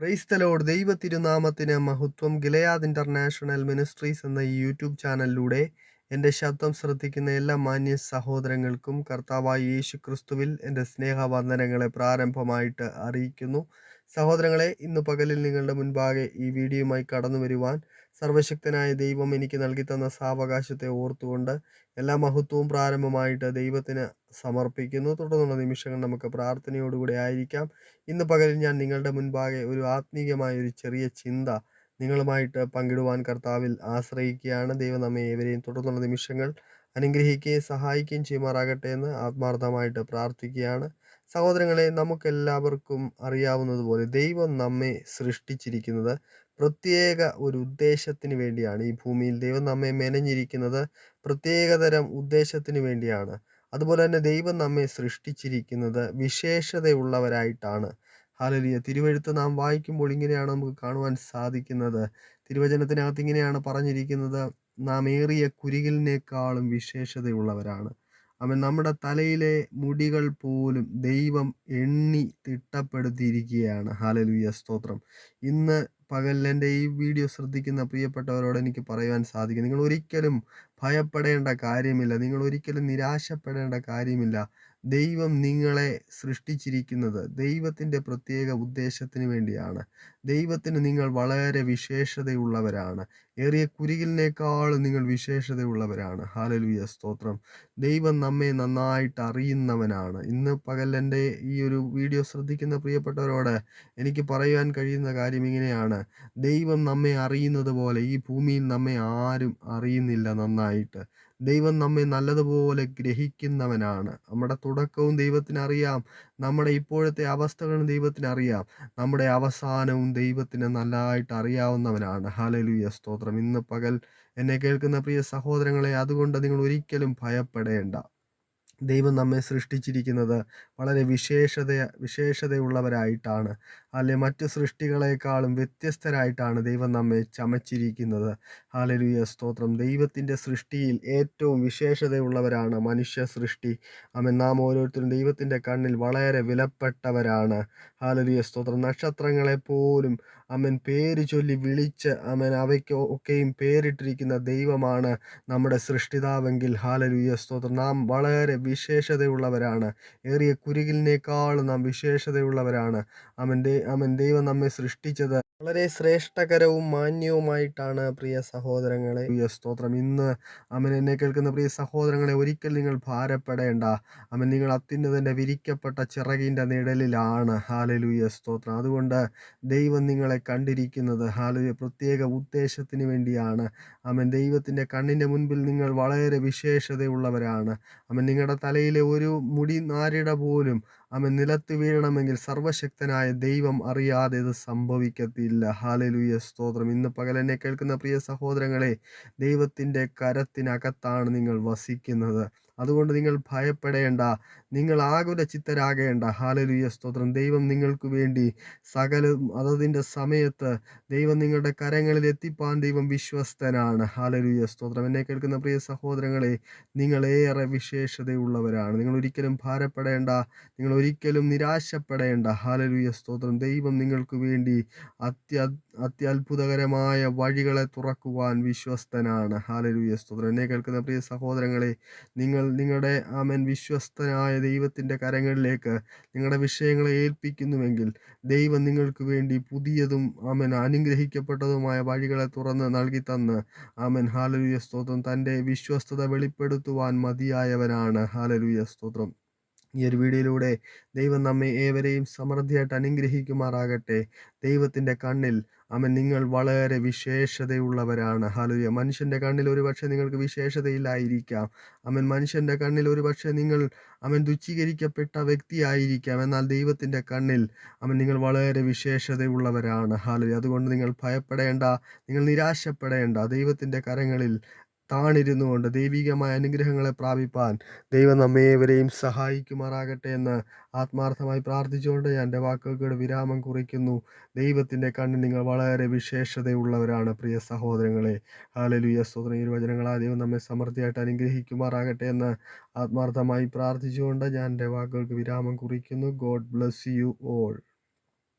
ക്രൈസ്തലോട് ദൈവ തിരുനാമത്തിന് മഹത്വം ഗിലയാദ് ഇന്റർനാഷണൽ മിനിസ്ട്രീസ് എന്ന ഈ യൂട്യൂബ് ചാനലിലൂടെ എന്റെ ശബ്ദം ശ്രദ്ധിക്കുന്ന എല്ലാ മാന്യ സഹോദരങ്ങൾക്കും കർത്താവായ യേശു ക്രിസ്തുവിൽ എന്റെ സ്നേഹവന്ദനങ്ങളെ പ്രാരംഭമായിട്ട് അറിയിക്കുന്നു. സഹോദരങ്ങളെ ഇന്ന് പകലിൽ നിങ്ങളുടെ മുൻപാകെ ഈ വീഡിയോയുമായി കടന്നു വരുവാൻ സർവശക്തനായ ദൈവം എനിക്ക് നൽകി തന്ന സാവകാശത്തെ ഓർത്തുകൊണ്ട് എല്ലാ മഹത്വവും പ്രാരംഭമായിട്ട് ദൈവത്തിന് സമർപ്പിക്കുന്നു. തുടർന്നുള്ള നിമിഷങ്ങൾ നമുക്ക് പ്രാർത്ഥനയോടുകൂടി ആയിരിക്കാം. ഇന്ന് പകലിൽ ഞാൻ നിങ്ങളുടെ മുൻപാകെ ഒരു ആത്മീയമായ ഒരു ചെറിയ ചിന്ത നിങ്ങളുമായിട്ട് പങ്കിടുവാൻ കർത്താവിൽ ആശ്രയിക്കുകയാണ്. ദൈവം നമ്മെ ഏവരെയും തുടർന്നുള്ള നിമിഷങ്ങൾ അനുഗ്രഹിക്കുകയും സഹായിക്കുകയും ചെയ്യുമാറാകട്ടെ എന്ന് ആത്മാർത്ഥമായിട്ട് പ്രാർത്ഥിക്കുകയാണ്. സഹോദരങ്ങളെ നമുക്കെല്ലാവർക്കും അറിയാവുന്നതുപോലെ ദൈവം നമ്മെ സൃഷ്ടിച്ചിരിക്കുന്നത് പ്രത്യേക ഒരു ഉദ്ദേശത്തിന് വേണ്ടിയാണ്. ഈ ഭൂമിയിൽ ദൈവം നമ്മെ മെനഞ്ഞിരിക്കുന്നത് പ്രത്യേകതരം ഉദ്ദേശത്തിന് വേണ്ടിയാണ്. അതുപോലെ തന്നെ ദൈവം നമ്മെ സൃഷ്ടിച്ചിരിക്കുന്നത് വിശേഷതയുള്ളവരായിട്ടാണ്. ഹാലലിയ തിരുവഴുത്ത് നാം വായിക്കുമ്പോൾ ഇങ്ങനെയാണ് നമുക്ക് കാണുവാൻ സാധിക്കുന്നത്. തിരുവചനത്തിനകത്ത് ഇങ്ങനെയാണ് പറഞ്ഞിരിക്കുന്നത് നാം ഏറിയ കുരികിലിനേക്കാളും വിശേഷതയുള്ളവരാണ്. അവൻ നമ്മുടെ തലയിലെ മുടികൾ പോലും ദൈവം എണ്ണി തിട്ടപ്പെടുത്തിയിരിക്കുകയാണ്. ഹാലലുയ സ്തോത്രം. ഇന്ന് പകൽ എന്റെ ഈ വീഡിയോ ശ്രദ്ധിക്കുന്ന പ്രിയപ്പെട്ടവരോട് എനിക്ക് പറയുവാൻ സാധിക്കും. നിങ്ങൾ ഒരിക്കലും ഭയപ്പെടേണ്ട കാര്യമില്ല. നിങ്ങൾ ഒരിക്കലും നിരാശപ്പെടേണ്ട കാര്യമില്ല. ദൈവം നിങ്ങളെ സൃഷ്ടിച്ചിരിക്കുന്നത് ദൈവത്തിന്റെ പ്രത്യേക ഉദ്ദേശത്തിന് വേണ്ടിയാണ്. ദൈവത്തിന് നിങ്ങൾ വളരെ വിശേഷതയുള്ളവരാണ്. ഏറിയ കുരികിലിനേക്കാളും നിങ്ങൾ വിശേഷതയുള്ളവരാണ്. ഹാലലുയ സ്തോത്രം. ദൈവം നമ്മെ നന്നായിട്ട് അറിയുന്നവനാണ്. ഇന്ന് പകൽ എന്റെ ഈ ഒരു വീഡിയോ ശ്രദ്ധിക്കുന്ന പ്രിയപ്പെട്ടവരോട് എനിക്ക് പറയുവാൻ കഴിയുന്ന കാര്യം ഇങ്ങനെയാണ്. ദൈവം നമ്മെ അറിയുന്നത് പോലെ ഈ ഭൂമിയിൽ നമ്മെ ആരും അറിയുന്നില്ല നന്നായിട്ട്. ദൈവം നമ്മെ നല്ലതുപോലെ ഗ്രഹിക്കുന്നവനാണ്. നമ്മുടെ തുടക്കവും ദൈവത്തിന് അറിയാം. നമ്മുടെ ഇപ്പോഴത്തെ അവസ്ഥകളും ദൈവത്തിന് അറിയാം. നമ്മുടെ അവസാനവും ദൈവത്തിന് നല്ലതായിട്ട് അറിയാവുന്നവനാണ്. ഹാലലുയ സ്തോത്രം. ഇന്ന് പകൽ എന്നെ കേൾക്കുന്ന പ്രിയ സഹോദരങ്ങളെ അതുകൊണ്ട് നിങ്ങൾ ഒരിക്കലും ഭയപ്പെടേണ്ട. ദൈവം നമ്മെ സൃഷ്ടിച്ചിരിക്കുന്നത് വളരെ വിശേഷത വിശേഷതയുള്ളവരായിട്ടാണ്. അല്ലെ? മറ്റു സൃഷ്ടികളെക്കാളും വ്യത്യസ്തരായിട്ടാണ് ദൈവം നമ്മെ ചമച്ചിരിക്കുന്നത്. ഹാലലുയ സ്തോത്രം. ദൈവത്തിന്റെ സൃഷ്ടിയിൽ ഏറ്റവും വിശേഷതയുള്ളവരാണ് മനുഷ്യ സൃഷ്ടി. അമ്മ നാം ഓരോരുത്തരും ദൈവത്തിന്റെ കണ്ണിൽ വളരെ വിലപ്പെട്ടവരാണ്. ഹാലലുയ സ്തോത്രം. നക്ഷത്രങ്ങളെ പോലും അവൻ പേര് ചൊല്ലി വിളിച്ച് അമ്മൻ അവയ്ക്ക് ഒക്കെയും പേരിട്ടിരിക്കുന്ന ദൈവമാണ് നമ്മുടെ സൃഷ്ടിതാവെങ്കിൽ. ഹാലലുയ സ്തോത്രം. നാം വളരെ വിശേഷതയുള്ളവരാണ്. ഏറിയ കുരുകിലിനേക്കാൾ നാം വിശേഷതയുള്ളവരാണ്. അവന്റെ അവൻ ദൈവം നമ്മെ സൃഷ്ടിച്ചത് വളരെ ശ്രേഷ്ഠകരവും മാന്യവുമായിട്ടാണ് പ്രിയ സഹോദരങ്ങളെ. പ്രിയ സ്തോത്രം. ഇന്ന് അമൻ എന്നെ കേൾക്കുന്ന പ്രിയ സഹോദരങ്ങളെ ഒരിക്കൽ നിങ്ങൾ ഭാരപ്പെടേണ്ട. അമൻ നിങ്ങൾ അത്യുന്നതന്റെ വിരിക്കപ്പെട്ട ചിറകിന്റെ നിഴലിലാണ്. ഹാലലുയ സ്തോത്രം. അതുകൊണ്ട് ദൈവം നിങ്ങളെ കണ്ടിരിക്കുന്നത് ഹാലലുയ പ്രത്യേക ഉദ്ദേശത്തിന് വേണ്ടിയാണ്. അമൻ ദൈവത്തിന്റെ കണ്ണിന്റെ മുൻപിൽ നിങ്ങൾ വളരെ വിശേഷതയുള്ളവരാണ്. അമൻ നിങ്ങളുടെ തലയിലെ ഒരു മുടി നാരിട പോലും അവൻ നിലത്ത് വീഴണമെങ്കിൽ സർവശക്തനായ ദൈവം അറിയാതെ ഇത് സംഭവിക്കത്തില്ല. ഹാലലുയ സ്തോത്രം. ഇന്ന് പകൽ എന്നെ കേൾക്കുന്ന പ്രിയ സഹോദരങ്ങളെ ദൈവത്തിന്റെ കരത്തിനകത്താണ് നിങ്ങൾ വസിക്കുന്നത്. അതുകൊണ്ട് നിങ്ങൾ ഭയപ്പെടേണ്ട. നിങ്ങൾ ആകുല ചിത്തരാകേണ്ട. ഹാലലുയ സ്തോത്രം. ദൈവം നിങ്ങൾക്ക് വേണ്ടി സകല അതതിന്റെ സമയത്ത് ദൈവം നിങ്ങളുടെ കരങ്ങളിൽ എത്തിപ്പാൻ ദൈവം വിശ്വസ്തനാണ്. ഹാലലുയ സ്തോത്രം. എന്നെ കേൾക്കുന്ന പ്രിയ സഹോദരങ്ങളെ നിങ്ങൾ ഏറെ വിശേഷതയുള്ളവരാണ്. നിങ്ങൾ ഒരിക്കലും ഭാരപ്പെടേണ്ട. നിങ്ങൾ ഒരിക്കലും നിരാശപ്പെടേണ്ട. ഹാലലുയ സ്തോത്രം. ദൈവം നിങ്ങൾക്ക് വേണ്ടി അത്യ അത്യത്ഭുതകരമായ വഴികളെ തുറക്കുവാൻ വിശ്വസ്തനാണ്. ഹാലരുയ സ്തോത്രം. എന്നെ കേൾക്കുന്ന പ്രിയ സഹോദരങ്ങളെ നിങ്ങൾ നിങ്ങളുടെ ആമൻ വിശ്വസ്തനായ ദൈവത്തിന്റെ കരങ്ങളിലേക്ക് നിങ്ങളുടെ വിഷയങ്ങളെ ഏൽപ്പിക്കുന്നുവെങ്കിൽ ദൈവം നിങ്ങൾക്ക് വേണ്ടി പുതിയതും ആമൻ അനുഗ്രഹിക്കപ്പെട്ടതുമായ വഴികളെ തുറന്ന് നൽകി തന്ന് ആമൻ. ഹാലരുയ സ്തോത്രം. തന്റെ വിശ്വസ്തത വെളിപ്പെടുത്തുവാൻ മതിയായവനാണ്. ഹാലരുയ സ്തോത്രം. ഈ ഒരു വീഡിയോയിലൂടെ ദൈവം നമ്മെ ഏവരെയും സമൃദ്ധിയായിട്ട് അനുഗ്രഹിക്കുമാറാകട്ടെ. ദൈവത്തിന്റെ കണ്ണിൽ അവൻ നിങ്ങൾ വളരെ വിശേഷതയുള്ളവരാണ്. ഹലോ മനുഷ്യന്റെ കണ്ണിൽ ഒരു പക്ഷേ നിങ്ങൾക്ക് വിശേഷതയില്ലായിരിക്കാം. അവൻ മനുഷ്യന്റെ കണ്ണിൽ ഒരു പക്ഷേ നിങ്ങൾ അവൻ തുച്ഛീകരിക്കപ്പെട്ട വ്യക്തിയായിരിക്കാം. എന്നാൽ ദൈവത്തിന്റെ കണ്ണിൽ അവൻ നിങ്ങൾ വളരെ വിശേഷതയുള്ളവരാണ്. ഹലോ അതുകൊണ്ട് നിങ്ങൾ ഭയപ്പെടേണ്ട നിങ്ങൾ നിരാശപ്പെടേണ്ട ദൈവത്തിന്റെ കരങ്ങളിൽ താണിരുന്നു കൊണ്ട് ദൈവികമായ അനുഗ്രഹങ്ങളെ പ്രാപിപ്പാൻ ദൈവം നമ്മേവരെയും സഹായിക്കുമാറാകട്ടെ എന്ന് ആത്മാർത്ഥമായി പ്രാർത്ഥിച്ചുകൊണ്ട് ഞാൻ എന്റെ വാക്കുകൾക്ക് വിരാമം കുറിക്കുന്നു. ദൈവത്തിന്റെ കണ്ണിൽ നിങ്ങൾ വളരെ വിശേഷതയുള്ളവരാണ് പ്രിയ സഹോദരങ്ങളെ. ഹാലലുയ സ്തോത്രം. ഈ വചനങ്ങളാ ദൈവം നമ്മെ സമൃദ്ധിയായിട്ട് അനുഗ്രഹിക്കുമാറാകട്ടെ എന്ന് ആത്മാർത്ഥമായി പ്രാർത്ഥിച്ചുകൊണ്ട് ഞാൻ എന്റെ വാക്കുകൾക്ക് വിരാമം കുറിക്കുന്നു. God bless you all.